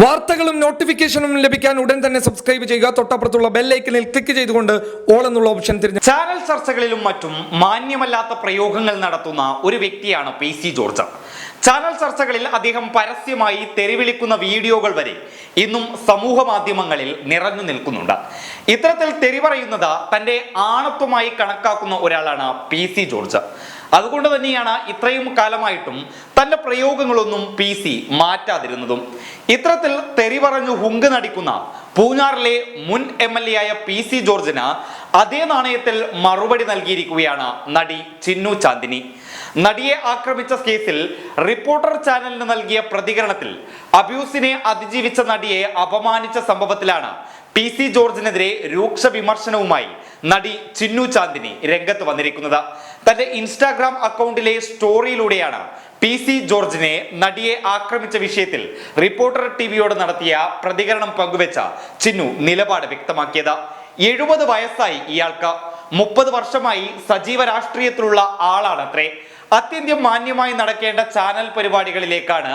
വാർത്തകളും നോട്ടിഫിക്കേഷനും ലഭിക്കാൻ ഉടൻ തന്നെ സബ്സ്ക്രൈബ് ചെയ്യുക. തൊട്ടപ്പുറത്തുള്ള ബെല്ലൈക്കനിൽ ക്ലിക്ക് ചെയ്തുകൊണ്ട് ഓൾ എന്നുള്ള ഓപ്ഷൻ തിരഞ്ഞു ചാനൽ ചർച്ചകളിലും മറ്റും മാന്യമല്ലാത്ത പ്രയോഗങ്ങൾ നടത്തുന്ന ഒരു വ്യക്തിയാണ് പി സി ജോർജ്. ചാനൽ ചർച്ചകളിൽ അദ്ദേഹം പരസ്യമായി തെറിവിളിക്കുന്ന വീഡിയോകൾ വരെ ഇന്നും സമൂഹ മാധ്യമങ്ങളിൽ നിറഞ്ഞു നിൽക്കുന്നുണ്ട്. ഇത്തരത്തിൽ തെറി പറയുന്നത് തന്റെ ആണത്വമായി കണക്കാക്കുന്ന ഒരാളാണ് പി സി ജോർജ്. അതുകൊണ്ട് തന്നെയാണ് ഇത്രയും കാലമായിട്ടും തന്റെ പ്രയോഗങ്ങളൊന്നും പി സി മാറ്റാതിരുന്നതും. ഇത്തരത്തിൽ തെറി പറഞ്ഞു ഹുങ്ക് നടിക്കുന്ന പൂഞ്ഞാറിലെ മുൻ എം എൽ എ ആയ പി സി ജോർജിന് അതേ നാണയത്തിൽ മറുപടി നൽകിയിരിക്കുകയാണ് നടി ചിന്നു ചാന്ദിനി. നടിയെ ആക്രമിച്ച കേസിൽ റിപ്പോർട്ടർ ചാനലിന് നൽകിയ പ്രതികരണത്തിൽ അബ്യൂസിനെ അതിജീവിച്ച നടിയെ അപമാനിച്ച സംഭവത്തിലാണ് പി സി ജോർജിനെതിരെ രൂക്ഷ വിമർശനവുമായി നടി ചിന്നു ചാന്ദിനി രംഗത്ത് വന്നിരിക്കുന്നത്. തന്റെ ഇൻസ്റ്റാഗ്രാം അക്കൗണ്ടിലെ സ്റ്റോറിയിലൂടെയാണ് പി സി ജോർജിനെ നടിയെ ആക്രമിച്ച വിഷയത്തിൽ റിപ്പോർട്ടർ ടിവിയോട് നടത്തിയ പ്രതികരണം പങ്കുവെച്ച ചിന്നു നിലപാട് വ്യക്തമാക്കിയത്. എഴുപത് വയസ്സായി ഇയാൾക്ക്. മുപ്പത് വർഷമായി സജീവ രാഷ്ട്രീയത്തിലുള്ള ആളാണത്രേ. അത്യന്തം മാന്യമായി നടക്കേണ്ട ചാനൽ പരിപാടികളിലേക്കാണ്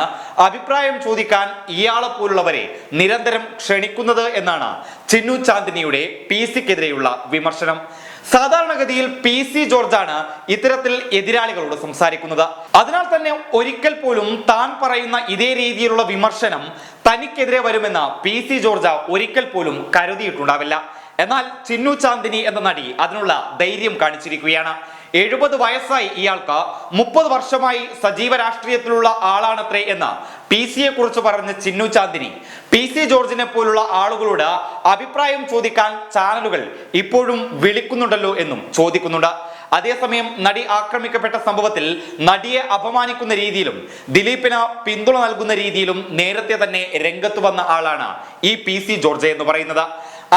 അഭിപ്രായം ചോദിക്കാൻ ഇയാളെ പോലുള്ളവരെ നിരന്തരം ക്ഷണിക്കുന്നത് എന്നാണ് ചിന്നു ചാന്ദിനിയുടെ പി സിക്കെതിരെയുള്ള വിമർശനം. സാധാരണഗതിയിൽ പി സി ജോർജാണ് ഇത്തരത്തിൽ എതിരാളികളോട് സംസാരിക്കുന്നത്. അതിനാൽ തന്നെ ഒരിക്കൽ പോലും താൻ പറയുന്ന ഇതേ രീതിയിലുള്ള വിമർശനം തനിക്കെതിരെ വരുമെന്ന് പി സി ജോർജ് ഒരിക്കൽ പോലും കരുതിയിട്ടുണ്ടാവില്ല. എന്നാൽ ചിന്നു ചാന്ദിനി എന്ന നടി അതിനുള്ള ധൈര്യം കാണിച്ചിരിക്കുകയാണ്. എഴുപത് വയസ്സായി ഇയാൾക്ക് മുപ്പത് വർഷമായി സജീവ രാഷ്ട്രീയത്തിലുള്ള ആളാണത്രേ എന്ന് പി സിയെ കുറിച്ച് പറഞ്ഞ ചിന്നു ചാന്ദിനി പി സി ജോർജിനെ പോലുള്ള ആളുകളോട് അഭിപ്രായം ചോദിക്കാൻ ചാനലുകൾ ഇപ്പോഴും വിളിക്കുന്നുണ്ടല്ലോ എന്നും ചോദിക്കുന്നുണ്ട്. അതേസമയം നടി ആക്രമിക്കപ്പെട്ട സംഭവത്തിൽ നടിയെ അപമാനിക്കുന്ന രീതിയിലും ദിലീപിന് പിന്തുണ നൽകുന്ന രീതിയിലും നേരത്തെ തന്നെ രംഗത്ത് വന്ന ആളാണ് ഈ പി സി ജോർജ് എന്ന് പറയുന്നത്.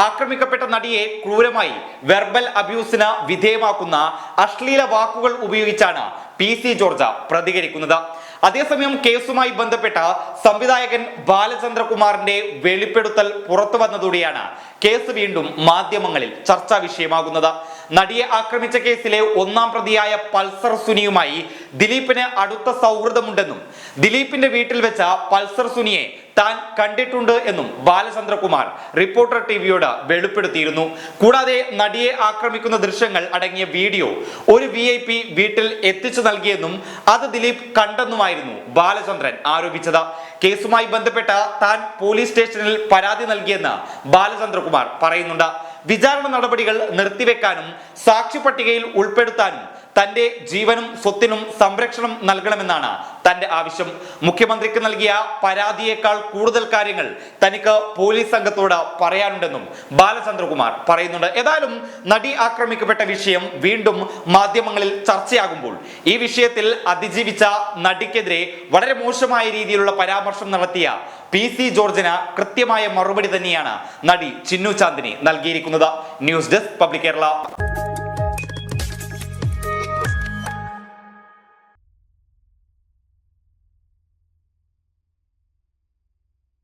ആക്രമിക്കപ്പെട്ട നടിയെ ക്രൂരമായി വെർബൽ അബ്യൂസിന് വിധേയമാക്കുന്ന അശ്ലീല വാക്കുകൾ ഉപയോഗിച്ചാണ് പി സി ജോർജ് പ്രതികരിക്കുന്നത്. അതേസമയം കേസുമായി ബന്ധപ്പെട്ട സംവിധായകൻ ബാലചന്ദ്രകുമാറിന്റെ വെളിപ്പെടുത്തൽ പുറത്തു വന്നതോടെയാണ് കേസ് വീണ്ടും മാധ്യമങ്ങളിൽ ചർച്ചാ വിഷയമാകുന്നത്. നടിയെ ആക്രമിച്ച കേസിലെ ഒന്നാം പ്രതിയായ പൾസർ സുനിയുമായി ദിലീപിന് അടുത്ത സൗഹൃദമുണ്ടെന്നും ദിലീപിന്റെ വീട്ടിൽ വെച്ച പൾസർ സുനിയെ താൻ കണ്ടിട്ടുണ്ട് എന്നും ബാലചന്ദ്രകുമാർ റിപ്പോർട്ടർ ടിവിയോട് വെളിപ്പെടുത്തിയിരുന്നു. കൂടാതെ നടിയെ ആക്രമിക്കുന്ന ദൃശ്യങ്ങൾ അടങ്ങിയ വീഡിയോ ഒരു വി ഐ പി വീട്ടിൽ എത്തിച്ചു നൽകിയെന്നും അത് ദിലീപ് കണ്ടെന്നുമായിരുന്നു ബാലചന്ദ്രൻ ആരോപിച്ചത്. കേസുമായി ബന്ധപ്പെട്ട താൻ പോലീസ് സ്റ്റേഷനിൽ പരാതി നൽകിയെന്ന് ബാലചന്ദ്രകുമാർ പറയുന്നുണ്ട്. വിചാരണ നടപടികൾ നിർത്തിവെക്കാനും സാക്ഷി പട്ടികയിൽ ഉൾപ്പെടുത്താനും തന്റെ ജീവനും സ്വത്തിനും സംരക്ഷണം നൽകണമെന്നാണ് തന്റെ ആവശ്യം. മുഖ്യമന്ത്രിക്ക് നൽകിയ പരാതിയേക്കാൾ കൂടുതൽ കാര്യങ്ങൾ തനിക്ക് പോലീസ് സംഘത്തോട് പറയാനുണ്ടെന്നും ബാലചന്ദ്രകുമാർ പറയുന്നുണ്ട്. ഏതായാലും നടി ആക്രമിക്കപ്പെട്ട വിഷയം വീണ്ടും മാധ്യമങ്ങളിൽ ചർച്ചയാകുമ്പോൾ ഈ വിഷയത്തിൽ അതിജീവിച്ച നടിക്കെതിരെ വളരെ മോശമായ രീതിയിലുള്ള പരാമർശം നടത്തിയ പി സി ജോർജിന് കൃത്യമായ മറുപടി തന്നെയാണ് നടി ചിന്നു ചാന്ദിനി നൽകിയിരിക്കുന്നത്. News desk public Kerala.